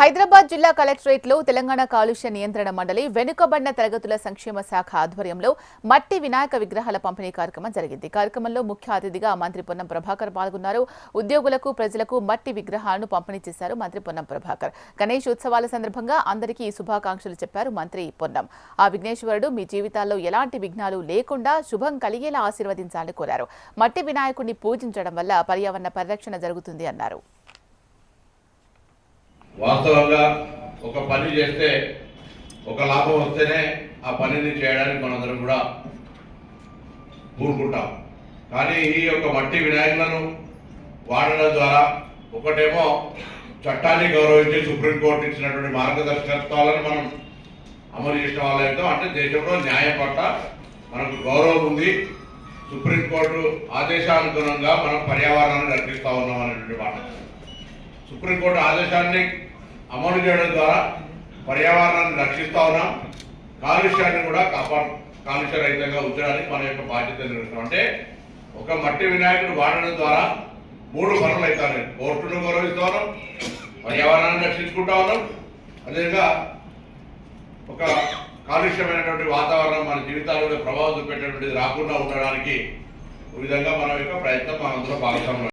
హైదరాబాద్ జిల్లా కలెక్టరేట్లో తెలంగాణ కాలుష్య నియంత్రణ మండలి వెనుకబడిన తరగతుల సంక్షేమ శాఖ ఆధ్వర్యంలో మట్టి వినాయక విగ్రహాల పంపిణీ కార్యక్రమం జరిగింది. కార్యక్రమంలో ముఖ్య అతిథిగా మంత్రి పొన్నం ప్రభాకర్ పాల్గొన్నారు. ఉద్యోగులకు ప్రజలకు మట్టి విగ్రహాలను పంపిణీ చేశారు మంత్రి పొన్నం ప్రభాకర్. గణేష్ ఉత్సవాల సందర్భంగా అందరికీ శుభాకాంక్షలు చెప్పారు మంత్రి పొన్నం. ఆ విఘ్నేశ్వరుడు మీ జీవితాల్లో ఎలాంటి విఘ్నాలు లేకుండా శుభం కలిగేలా ఆశీర్వదించాలని కోరారు. మట్టి వినాయకుడిని పూజించడం వల్ల పర్యావరణ పరిరక్షణ జరుగుతుంది అన్నారు. వాస్తవంగా ఒక పని చేస్తే ఒక లాభం వస్తేనే ఆ పనిని చేయడానికి మనందరం కూడా కూరుకుంటాం కానీ ఈ యొక్క మట్టి వినాయకులను వాడడం ద్వారా ఒకటేమో చట్టాన్ని గౌరవించి సుప్రీంకోర్టు ఇచ్చినటువంటి మార్గదర్శకత్వాలను మనం అమలు చేసిన వాళ్ళైతే అంటే దేశంలో న్యాయం పట్ల మనకు గౌరవం ఉంది. సుప్రీంకోర్టు ఆదేశానుగుణంగా మనం పర్యావరణాన్ని రక్షిస్తూ ఉన్నాం అనేటువంటి మాట. సుప్రీంకోర్టు ఆదేశాన్ని అమలు చేయడం ద్వారా పర్యావరణాన్ని రక్షిస్తా ఉన్నాం. కాలుష్యాన్ని కూడా కాపాడు కాలుష్య రహితంగా ఉంచడానికి మన యొక్క బాధ్యత నిర్వహిస్తాం అంటే ఒక మట్టి వినాయకుడు వాడడం ద్వారా మూడు పనులు అవుతాయి కోర్టును గౌరవిస్తా ఉన్నాం. పర్యావరణాన్ని రక్షించుకుంటా ఉన్నాం. అదేవిధంగా ఒక కాలుష్యమైనటువంటి వాతావరణం మన జీవితాలలో ప్రభావం చూపేటటువంటిది రాకుండా ఉండడానికి ఈ విధంగా మన యొక్క ప్రయత్నం మనందరూ భాగస్వామ్యం